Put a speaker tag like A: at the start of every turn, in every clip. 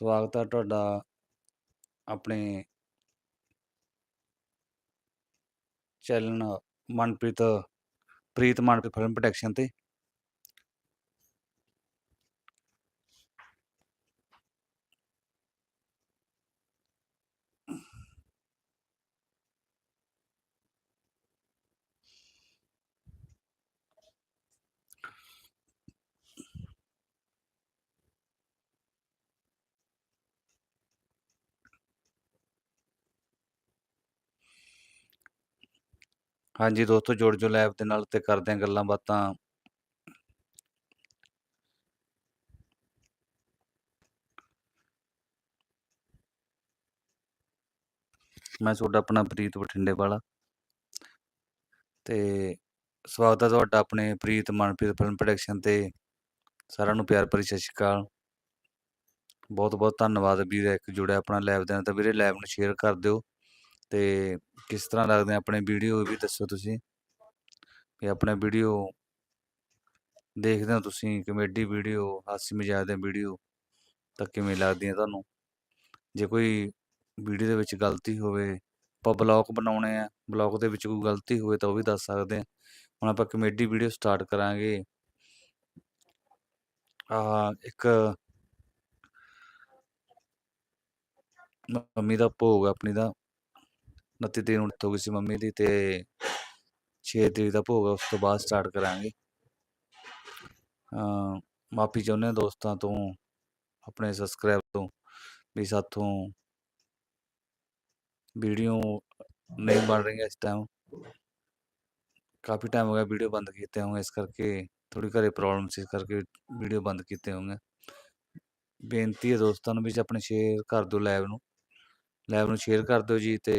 A: ਸਵਾਗਤ ਹੈ ਤੁਹਾਡਾ ਆਪਣੇ channel Manpreet Preet Manpreet film production ਤੇ। ਹਾਂਜੀ, ਦੋਸਤੋ ਜੁੜ ਜੋ ਲੈਬ ਦੇ ਨਾਲ ਤੇ ਕਰਦੇ ਹਾਂ ਗੱਲਾਂ ਬਾਤਾਂ। ਮੈਂ ਤੁਹਾਡਾ ਆਪਣਾ ਪ੍ਰੀਤ ਬਠਿੰਡੇ ਵਾਲਾ। ਤੇ ਸਵਾਗਤ ਹੈ ਤੁਹਾਡਾ ਆਪਣੇ ਪ੍ਰੀਤ ਮਨਪ੍ਰੀਤ ਫਿਲਮ ਪ੍ਰੋਡਕਸ਼ਨ ਤੇ। ਸਾਰਿਆਂ ਨੂੰ ਪਿਆਰ ਭਰੀ ਸਤਿ ਸ਼੍ਰੀ ਅਕਾਲ। ਬਹੁਤ ਬਹੁਤ ਧੰਨਵਾਦ ਵੀਰ, ਇੱਕ ਜੁੜਿਆ ਆਪਣਾ ਲੈਬ ਦੇ ਨਾਲ ਤਾਂ ਵੀਰੇ ਲੈਬ ਨੂੰ ਸ਼ੇਅਰ ਕਰ ਦਿਓ। ਤੇ ਕਿਸ ਤਰ੍ਹਾਂ ਲੱਗਦੇ ਆਪਣੇ ਵੀਡੀਓ ਵੀ ਦੱਸੋ ਤੁਸੀਂ? ਵੀ ਆਪਣੇ ਵੀਡੀਓ ਦੇਖਦੇ ਹੋ ਤੁਸੀਂ? ਕਮੇਡੀ ਵੀਡੀਓ, ਹਾਸੀ ਮਜ਼ਾਕ ਦੇ ਵੀਡੀਓ ਤਾਂ ਕਿਵੇਂ ਲੱਗਦੀਆਂ ਤੁਹਾਨੂੰ? ਜੇ ਕੋਈ ਵੀਡੀਓ ਦੇ ਵਿੱਚ ਗਲਤੀ ਹੋਵੇ, ਆਪਾਂ ਬਲੌਗ ਬਣਾਉਣੇ ਆ, ਬਲੌਗ ਦੇ ਵਿੱਚ ਕੋਈ ਗਲਤੀ ਹੋਵੇ ਤਾਂ ਉਹ ਵੀ ਦੱਸ ਸਕਦੇ ਆ। ਹੁਣ ਆਪਾਂ ਕਮੇਡੀ ਵੀਡੀਓ ਸਟਾਰਟ ਕਰਾਂਗੇ? ਆ ਇੱਕ ਮੰਮੀ ਦਾ ਭੋਗ ਆਪਣੀ ਦਾ। 29 ਤਰੀਕ ਨੂੰ ਹੋ ਗਈ ਸੀ ਮੰਮੀ ਦੀ ਤੇ 6 ਤਰੀਕ ਦਾ ਭੋਗ ਉਸ ਤੋਂ ਬਾਅਦ ਸਟਾਰਟ ਕਰਾਂਗੇ ਮਾਫੀ ਚਾਹੁੰਦੇ ਹਾਂ ਦੋਸਤਾਂ ਤੋਂ ਆਪਣੇ ਸਬਸਕ੍ਰਾਈਬ ਤੋਂ ਵੀ ਸਾਥੋਂ ਵੀਡੀਓ ਨਹੀਂ ਬਣ ਰਹੀਆਂ ਇਸ ਟਾਈਮ ਕਾਫੀ ਟਾਈਮ ਹੋ ਗਿਆ ਵੀਡੀਓ ਬੰਦ ਕੀਤੇ ਹੋਏ ਇਸ ਕਰਕੇ ਥੋੜੀ ਘਰੇ ਪ੍ਰੋਬਲਮ ਸੀ ਇਸ ਕਰਕੇ ਵੀਡੀਓ ਬੰਦ ਕੀਤੇ ਹੋਏ ਬੇਨਤੀ ਹੈ ਦੋਸਤਾਂ ਨੂੰ ਵੀ ਜੀ ਆਪਣੇ ਸ਼ੇਅਰ ਕਰ ਦਿਓ ਲਾਈਵ ਨੂੰ ਲਾਈਵ ਨੂੰ ਸ਼ੇਅਰ ਕਰ ਦਿਓ ਜੀ ਤੇ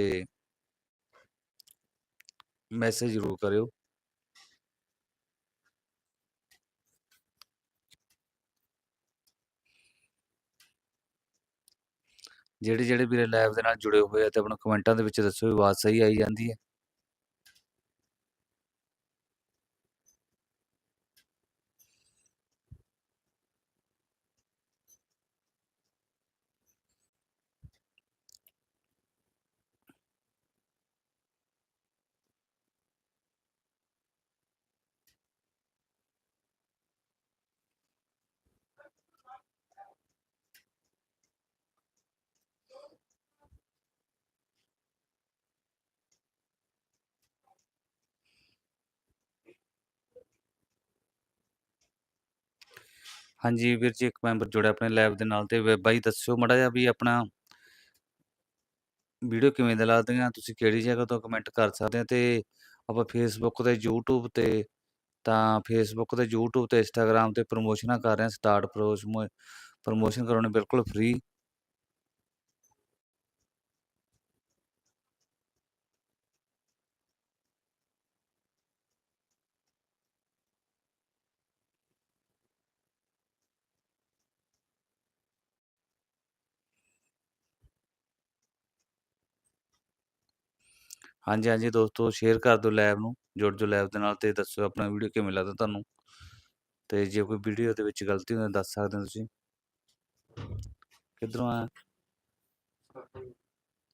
A: ਮੈਸੇਜ ਜ਼ਰੂਰ ਕਰਿਓ ਜਿਹੜੇ ਜਿਹੜੇ ਵੀਰੇ ਲਾਈਵ ਦੇ ਨਾਲ ਜੁੜੇ ਹੋਏ ਆ ਤੇ ਆਪਣਾ ਕਮੈਂਟਾਂ ਦੇ ਵਿੱਚ ਦੱਸੋ ਵੀ ਆਵਾਜ਼ ਸਹੀ ਆਈ ਜਾਂਦੀ ਹੈ ਹਾਂਜੀ, ਵੀਰ ਜੀ, ਇੱਕ ਮੈਂਬਰ ਜੁੜਿਆ ਆਪਣੇ ਲੈਬ ਦੇ ਨਾਲ ਤੇ ਵੇ- ਬਾਈ ਦੱਸਿਓ ਮਾੜਾ ਜਿਹਾ ਵੀ ਆਪਣਾ ਵੀਡੀਓ ਕਿਵੇਂ ਦਾ ਲੱਗਦੀਆਂ ਤੁਸੀਂ ਕਿਹੜੀ ਜਗ੍ਹਾ ਤੋਂ ਕਮੈਂਟ ਕਰ ਸਕਦੇ ਆ ਤੇ ਆਪਾਂ ਫੇਸਬੁੱਕ ਤੇ, YouTube ਤੇ ਤਾਂ ਫੇਸਬੁੱਕ ਤੇ, YouTube ਤੇ, Instagram ਤੇ ਪ੍ਰਮੋਸ਼ਨਾਂ ਕਰ ਰਹੇ ਹਾਂ ਸਟਾਰਟ ਪ੍ਰੋਮੋ ਪ੍ਰਮੋਸ਼ਨ ਕਰਾਉਣੀ ਬਿਲਕੁਲ ਫ੍ਰੀ ਹਾਂਜੀ ਹਾਂਜੀ ਦੋਸਤੋ ਸ਼ੇਅਰ ਕਰ ਦਿਓ ਲਾਈਵ ਨੂੰ ਜੁੜ ਜੋ ਲਾਈਵ ਦੇ ਨਾਲ ਤੇ ਦੱਸੋ ਆਪਣਾ ਵੀਡੀਓ ਕਿਵੇਂ ਲੱਗਦਾ ਤੁਹਾਨੂੰ। ਤੇ ਜੇ ਕੋਈ ਵੀਡੀਓ ਦੇ ਵਿੱਚ ਗਲਤੀ ਹੋਵੇ ਦੱਸ ਸਕਦੇ ਹੋ ਤੁਸੀਂ। ਕਿੱਧਰੋਂ ਆਇਆ?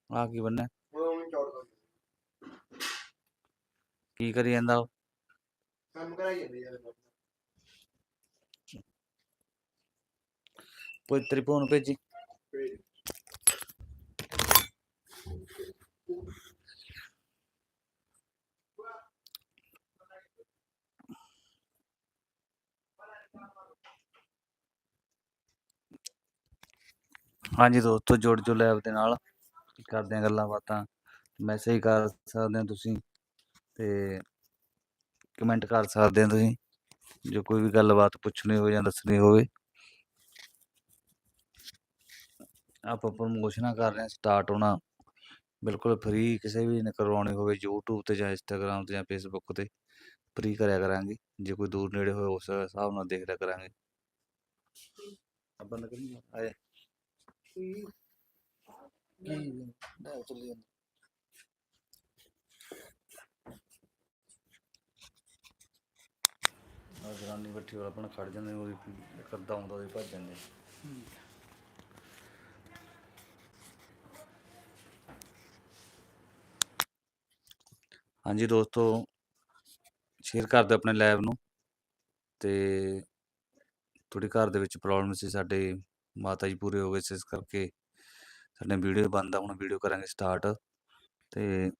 A: ਆ ਕੀ ਬੰਨਿਆ ਕੀ ਕਰੀ ਜਾਂਦਾ ਉਹ?
B: ਕੰਮ ਕਰਾਈ ਜਾਂਦੀ ਯਾਰ
A: ਕੋਈ ਤੇਰੀ ਭੂਆ ਨੂੰ ਭੇਜੀ। ਹਾਂਜੀ ਦੋਸਤੋ ਜੁੜ ਜੋ ਲੈਬ ਦੇ ਨਾਲ ਕਰਦੇ ਆ ਗੱਲਾਂ ਬਾਤਾਂ। ਮੈਸੇਜ ਕਰ ਸਕਦੇ ਹੋ ਤੁਸੀਂ ਤੇ ਕਮੈਂਟ ਕਰ ਸਕਦੇ ਹੋ ਤੁਸੀਂ, ਜੋ ਕੋਈ ਵੀ ਗੱਲਬਾਤ ਪੁੱਛਣੀ ਹੋਵੇ ਜਾਂ ਦੱਸਣੀ ਹੋਵੇ। ਆਪਾਂ ਪ੍ਰਮੋਸ਼ਨਾਂ ਕਰ ਰਹੇ ਹਾਂ ਸਟਾਰਟ ਹੋਣਾ। ਬਿਲਕੁਲ ਫ੍ਰੀ ਕਿਸੇ ਵੀ ਨੇ ਕਰਵਾਉਣੀ ਹੋਵੇ, YouTube ਤੇ ਜਾਂ Instagram ਤੇ ਜਾਂ Facebook ਤੇ ਫ੍ਰੀ ਕਰਿਆ ਕਰਾਂਗੇ। ਜੇ ਕੋਈ ਦੂਰ ਨੇੜੇ ਹੋਵੇ ਉਸ ਹਿਸਾਬ ਨਾਲ ਦੇਖ ਲਿਆ ਕਰਾਂਗੇ। ਆਪਾਂ ਨਿਕਲੀ ਆਏ। ਜਰਾਨੀ ਬੱਠੀ ਵਾਲਾ ਆਪਣਾ ਖੜ ਜਾਂਦੇ ਉਹ ਇੱਕ ਅੱਧਾ ਆਉਂਦਾ ਉਹਦੇ ਭੱਜ ਜਾਂਦੇ। ਹਾਂਜੀ ਦੋਸਤੋ ਸ਼ੇਅਰ ਕਰ ਦਿਓ ਆਪਣੇ ਲਾਈਵ ਨੂੰ ਤੇ ਥੋੜੀ ਘਰ ਦੇ ਵਿੱਚ ਪ੍ਰੋਬਲਮ ਸੀ ਸਾਡੇ ਮਾਤਾ ਜੀ ਪੂਰੇ ਹੋ ਗਏ ਸੀ ਇਸ ਕਰਕੇ ਸਾਡੇ ਵੀਡੀਓ ਬੰਦ ਆ ਹੁਣ ਵੀਡੀਓ ਕਰਾਂਗੇ ਸਟਾਰਟ ਤੇ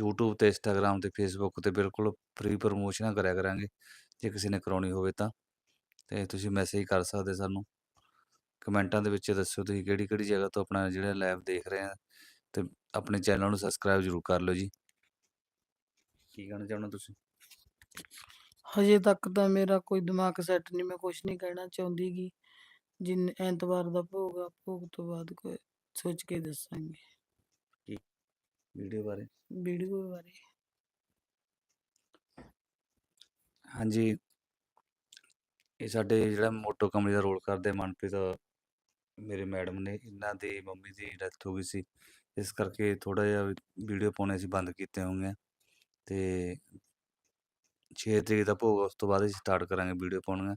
A: YouTube ਤੇ Instagram ਤੇ Facebook ਤੇ ਬਿਲਕੁਲ ਫ੍ਰੀ ਪ੍ਰਮੋਸ਼ਨਾਂ ਕਰਿਆ ਕਰਾਂਗੇ, ਜੇ ਕਿਸੇ ਨੇ ਕਰਾਉਣੀ ਹੋਵੇ ਤਾਂ ਤੇ ਤੁਸੀਂ ਮੈਸੇਜ ਕਰ ਸਕਦੇ ਸਾਨੂੰ, ਕਮੈਂਟਾਂ ਦੇ ਵਿੱਚ ਦੱਸਿਓ ਤੁਸੀਂ ਕਿਹੜੀ ਕਿਹੜੀ ਜਗ੍ਹਾ ਤੋਂ ਆਪਣਾ ਜਿਹੜਾ ਲਾਈਵ ਦੇਖ ਰਹੇ ਆ ਤੇ ਆਪਣੇ ਚੈਨਲ ਨੂੰ ਸਬਸਕ੍ਰਾਈਬ ਜ਼ਰੂਰ ਕਰ ਲਓ ਜੀ। ਕੀ ਕਹਿਣਾ ਚਾਹੁੰਦੇ ਤੁਸੀਂ?
C: ਹਜੇ ਤੱਕ ਤਾਂ ਮੇਰਾ ਕੋਈ ਦਿਮਾਗ ਸੈੱਟ ਨਹੀਂ, ਮੈਂ ਕੁਛ ਨਹੀਂ ਕਹਿਣਾ ਚਾਹੁੰਦੀ ਜਿੰਨ ਐਤਵਾਰ ਦਾ ਭੋਗ ਆ ਭੋਗ ਤੋਂ ਬਾਅਦ ਕੋਈ ਸੋਚ ਕੇ ਦੱਸਾਂਗੇ।
A: ਵੀਡੀਓ ਬਾਰੇ?
C: ਵੀਡੀਓ ਬਾਰੇ।
A: ਹਾਂਜੀ। ਇਹ ਸਾਡੇ ਜਿਹੜਾ ਮੋਟੋ ਕੰਪਨੀ ਦਾ ਰੋਲ ਕਰਦੇ ਮਨਪ੍ਰੀਤ ਮੇਰੇ ਮੈਡਮ ਨੇ ਇਹਨਾਂ ਦੀ ਮੰਮੀ ਦੀ ਡੈਥ ਹੋ ਗਈ ਸੀ। ਇਸ ਕਰਕੇ ਥੋੜਾ ਜਿਹਾ ਵੀਡੀਓ ਪਾਉਣੇ ਅਸੀਂ ਬੰਦ ਕੀਤੇ ਆ ਤੇ 6 ਤਰੀਕ ਦਾ ਭੋਗ ਉਸ ਤੋਂ ਬਾਅਦ ਅਸੀਂ ਸਟਾਰਟ ਕਰਾਂਗੇ ਵੀਡੀਓ ਪਾਉਣੀਆਂ।